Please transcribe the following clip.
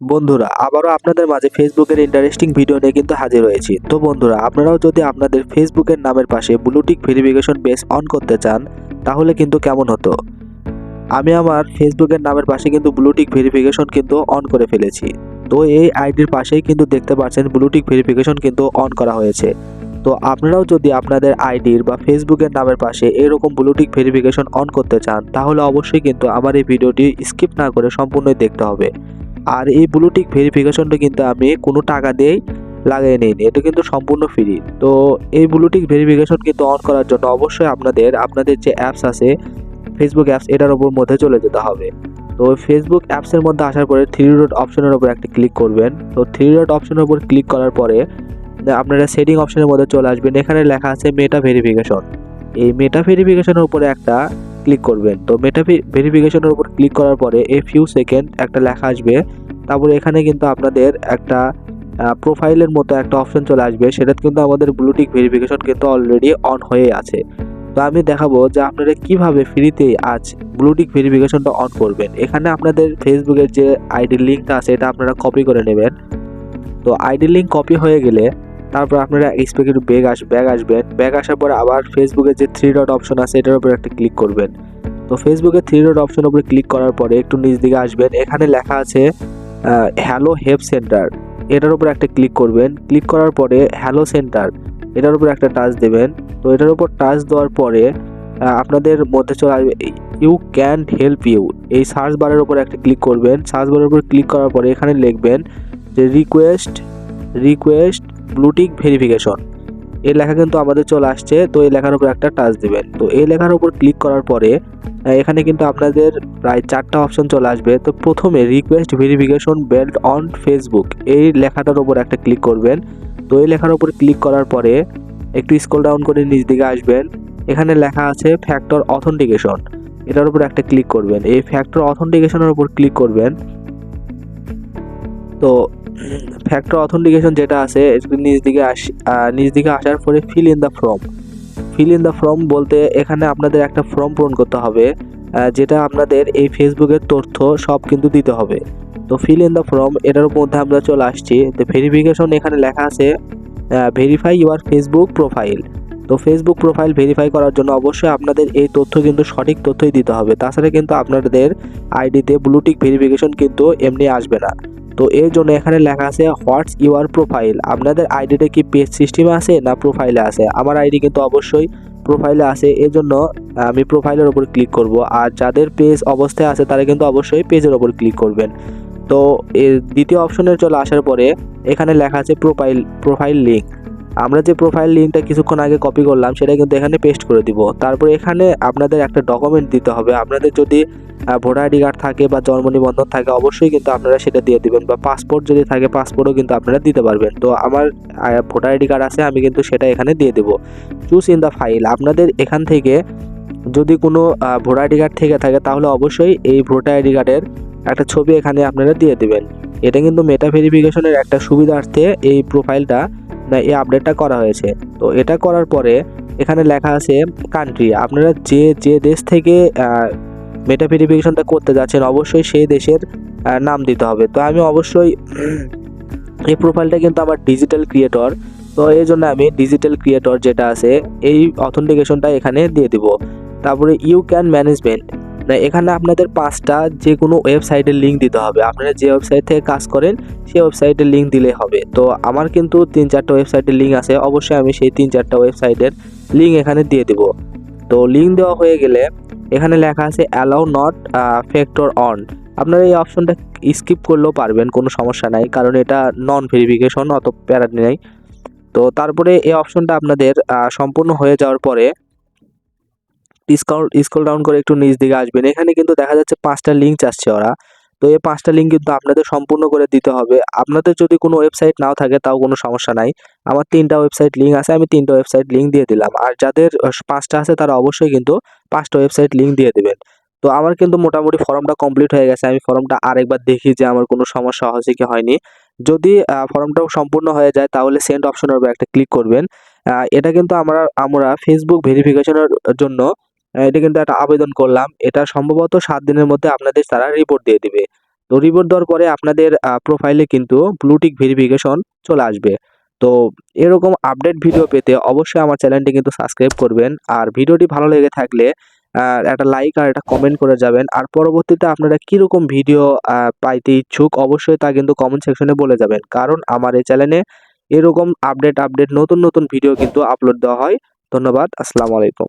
বন্ধুরা, আবারও আপনাদের মাঝে ফেসবুকের ইন্টারেস্টিং ভিডিও নিয়ে কিন্তু হাজির হয়েছি। তো বন্ধুরা, আপনারাও যদি আপনাদের ফেসবুকের নামের পাশে ব্লুটিক ভেরিফিকেশন বেস অন করতে চান, তাহলে কিন্তু কেমন হতো? আমি আমার ফেসবুকের নামের পাশে কিন্তু ব্লুটিক ভেরিফিকেশন কিন্তু অন করে ফেলেছি। তো এই আইডির পাশেই কিন্তু দেখতে পাচ্ছেন ব্লুটিক ভেরিফিকেশন কিন্তু অন করা হয়েছে। তো আপনারাও যদি আপনাদের আইডির বা ফেসবুকের নামের পাশে এরকম ব্লুটিক ভেরিফিকেশন অন করতে চান, তাহলে অবশ্যই কিন্তু আমার এই ভিডিওটি স্কিপ না করে সম্পূর্ণই দেখতে হবে। আর এই ব্লুটিক ভেরিফিকেশনটা কিন্তু আমি কোনো টাকা দিয়েই লাগিয়ে নিইনি। এটা কিন্তু সম্পূর্ণ ফ্রি তো এই ব্লুটিক ভেরিফিকেশন কিন্তু অন করার জন্য অবশ্যই আপনাদের আপনাদের যে অ্যাপস আছে ফেসবুক অ্যাপস এটার উপর মধ্যে চলে যেতে হবে। তো ফেসবুক অ্যাপসের মধ্যে আসার পরে থ্রি ডট অপশনের উপর একটা ক্লিক করবেন। তো থ্রি ডট অপশনের উপর ক্লিক করার পরে, আপনারা সেটিং অপশনের মধ্যে চলে আসবেন। এখানে লেখা আছে মেটা ভেরিফিকেশন এই মেটা ভেরিফিকেশনের উপরে একটা ক্লিক করবেন। তো মেটা ভেরিফিকেশনের উপর ক্লিক করার পরে এ ফিউ সেকেন্ড একটা লেখা আসবে। তারপরে এখানে কিন্তু আপনাদের একটা প্রোফাইলের মতো একটা অপশন চলে আসবে। সেটা কিন্তু আমাদের ব্লুটিক ভেরিফিকেশন কিন্তু অলরেডি অন হয়ে আছে। তো আমি দেখাবো যে আপনারা কীভাবে ফ্রিতে আজ ব্লুটিক ভেরিফিকেশনটা অন করবেন। এখানে আপনাদের ফেসবুকের যে আইডি লিঙ্কটা আছে, এটা আপনারা কপি করে নেবেন। তো আইডি লিঙ্ক কপি হয়ে গেলে তারপর আপনারা এক্সপেক্ট একটু ব্যাগ আস ব্যাগ আসবেন। ব্যাগ আসার পরে আবার ফেসবুকের যে থ্রি ডট অপশন আছে, এটার উপর একটা ক্লিক করবেন। তো ফেসবুকের থ্রি ডট অপশনের উপরে ক্লিক করার পরে একটু নিচ দিকে আসবেন। এখানে লেখা আছে হ্যালো হেল্প সেন্টার এটার উপর একটা ক্লিক করবেন। ক্লিক করার পরে হ্যালো সেন্টার এটার উপর একটা টাচ দেবেন। তো এটার উপর টাচ দেওয়ার পরে আপনাদের মধ্যে চলে আসবে ইউ ক্যান হেল্প ইউ এই সার্চ বারের উপর একটা ক্লিক করবেন। সার্চ বারের উপর ক্লিক করার পরে এখানে লিখবেন যে রিকোয়েস্ট রিকোয়েস্ট ব্লুটিক ভেরিফিকেশন এই লেখা কিন্তু আমাদের চলে আসছে, তো এই লেখার উপর একটা টাচ দেবেন। তো এই লেখার উপর ক্লিক করার পরে এখানে কিন্তু আপনাদের প্রায় চারটা অপশন চলে আসবে। তো প্রথমে request verification belt on Facebook এই লেখাটার উপর একটা ক্লিক করবেন। তো এই লেখার উপর ক্লিক করার পরে, একটু স্ক্রল ডাউন করে নিচ দিকে আসবেন। এখানে লেখা আছে ফ্যাক্টর অথেন্টিকেশন এটার উপর একটা ক্লিক করবেন। এই ফ্যাক্টর অথেন্টিকেশনের উপর ক্লিক করবেন। তো ফ্যাক্টর অথেন্টিকেশন যেটা আছে নিচ দিকে আস নিচ দিকে আসার পরে fill in the form fill in the form বলতে এখানে আপনাদের একটা ফর্ম পূরণ করতে হবে যেটা আপনাদের এই ফেসবুকের তথ্য সব কিন্তু দিতে হবে। তো ফিল ইন দ্য ফর্ম এটার মধ্যে আমরা চলে আসছি। তো ভেরিফিকেশন এখানে লেখা আছে ভেরিফাই ইউর ফেসবুক প্রোফাইল তো ফেসবুক প্রোফাইল ভেরিফাই করার জন্য অবশ্যই আপনাদের এই তথ্য কিন্তু সঠিক তথ্যই দিতে হবে। তাছাড়া কিন্তু আপনাদের আইডিতে ব্লুটিক ভেরিফিকেশন কিন্তু এমনি আসবে না। তো এর জন্য এখানে লেখা আছে হোয়াটস ইউর প্রোফাইল আপনাদের আইডিটা কি পেজ সিস্টেমে আছে না প্রোফাইলে আছে? আমার আইডি কিন্তু অবশ্যই প্রোফাইলে আছে এর জন্য আমি প্রোফাইলের ওপর ক্লিক করব। আর যাদের পেজ অবস্থায় আছে, তারা কিন্তু অবশ্যই পেজের ওপর ক্লিক করবেন। তো এর দ্বিতীয় অপশনে চলে আসার পরে এখানে লেখা আছে প্রোফাইল প্রোফাইল লিঙ্ক আমরা যে প্রোফাইল লিঙ্কটা কিছুক্ষণ আগে কপি করলাম, সেটা কিন্তু এখানে পেস্ট করে দিব। তারপর এখানে আপনাদের একটা ডকুমেন্ট দিতে হবে। আপনাদের যদি ভোটার আইডি কার্ড থাকে বা জন্ম নিবন্ধন থাকে, অবশ্যই কিন্তু আপনারা সেটা দিয়ে দিবেন বা পাসপোর্ট যদি থাকে পাসপোর্টও কিন্তু আপনারা দিতে পারবেন। তো আমার ভোটার আইডি কার্ড আছে, আমি কিন্তু সেটা এখানে দিয়ে দেবো। চুজ ইন দ্য ফাইল আপনাদের এখান থেকে যদি কোনো ভোটার আইডি কার্ড থেকে থাকে, তাহলে অবশ্যই এই ভোটার আইডি কার্ডের একটা ছবি এখানে আপনারা দিয়ে দেবেন। এটা কিন্তু মেটা ভেরিফিকেশনের একটা সুবিধার্থে এই প্রোফাইলটা না, এই আপডেটটা করা হয়েছে। তো এটা করার পরে এখানে লেখা আছে কান্ট্রি আপনারা যে যে দেশ থেকে মেটা ভেরিফিকেশনটা করতে যাচ্ছেন, অবশ্যই সেই দেশের নাম দিতে হবে। তো আমি অবশ্যই এই প্রোফাইলটা কিন্তু আমার ডিজিটাল ক্রিয়েটর তো এই জন্য আমি ডিজিটাল ক্রিয়েটর যেটা আছে, এই অথেন্টিকেশনটা এখানে দিয়ে দিব। তারপরে ইউ ক্যান ম্যানেজমেন্ট না, এখানে আপনাদের পাঁচটা যে কোনো ওয়েবসাইটের লিঙ্ক দিতে হবে। আপনারা যে ওয়েবসাইট থেকে কাজ করেন, সেই ওয়েবসাইটের লিঙ্ক দিলে হবে। তো আমার কিন্তু তিন চারটা ওয়েবসাইটের লিঙ্ক আছে। অবশ্যই আমি সেই তিন চারটা ওয়েবসাইটের লিঙ্ক এখানে দিয়ে দেব। তো লিঙ্ক দেওয়া হয়ে গেলে এখানে লেখা আছে অ্যালাউ নট ফ্যাক্টর অন আপনারা এই অপশনটা স্কিপ করলেও পারবেন, কোনো সমস্যা নাই। কারণ এটা নন ভেরিফিকেশন অত প্যারা নেই। তো তারপরে এই অপশনটা আপনাদের সম্পূর্ণ হয়ে যাওয়ার পরে ডিসকাউন্ট স্কল ডাউন করে একটু নিচ দিকে আসবেন। এখানে কিন্তু দেখা যাচ্ছে পাঁচটা লিঙ্ক চাচ্ছে ওরা। তো এই পাঁচটা লিঙ্ক কিন্তু আপনাদের সম্পূর্ণ করে দিতে হবে। আপনাদের যদি কোনো ওয়েবসাইট নাও থাকে, তাও কোনো সমস্যা নাই। আমার তিনটা ওয়েবসাইট লিঙ্ক আছে, আমি তিনটা ওয়েবসাইট লিঙ্ক দিয়ে দিলাম। আর যাদের পাঁচটা আছে, তারা অবশ্যই কিন্তু পাঁচটা ওয়েবসাইট লিঙ্ক দিয়ে দেবেন। তো আমার কিন্তু মোটামুটি ফর্মটা কমপ্লিট হয়ে গেছে। আমি ফর্মটা আরেকবার দেখি যে আমার কোনো সমস্যা হয়েছে কি হয়নি। যদি ফর্মটা সম্পূর্ণ হয়ে যায়, তাহলে সেন্ড অপশনের উপর একটা ক্লিক করবেন। এটা কিন্তু আমরা আমরা ফেসবুক ভেরিফিকেশনের জন্য এটা কিন্তু একটা আবেদন করলাম। এটা সম্ভবত সাত দিনের মধ্যে আপনাদের তারা রিপোর্ট দিয়ে দিবে। তো রিপোর্ট দেওয়ার পরে আপনাদের প্রোফাইলে কিন্তু ব্লুটিক ভেরিফিকেশন চলে আসবে। তো এরকম আপডেট ভিডিও পেতে অবশ্যই আমার চ্যানেলটি কিন্তু সাবস্ক্রাইব করবেন। আর ভিডিওটি ভালো লেগে থাকলে একটা লাইক আর একটা কমেন্ট করে যাবেন। আর পরবর্তীতে আপনারা কীরকম ভিডিও পাইতে ইচ্ছুক অবশ্যই তা কিন্তু কমেন্ট সেকশনে বলে যাবেন। কারণ আমার এই চ্যানেলে এরকম আপডেট আপডেট নতুন নতুন ভিডিও কিন্তু আপলোড দেওয়া হয়। ধন্যবাদ। আসসালামু আলাইকুম।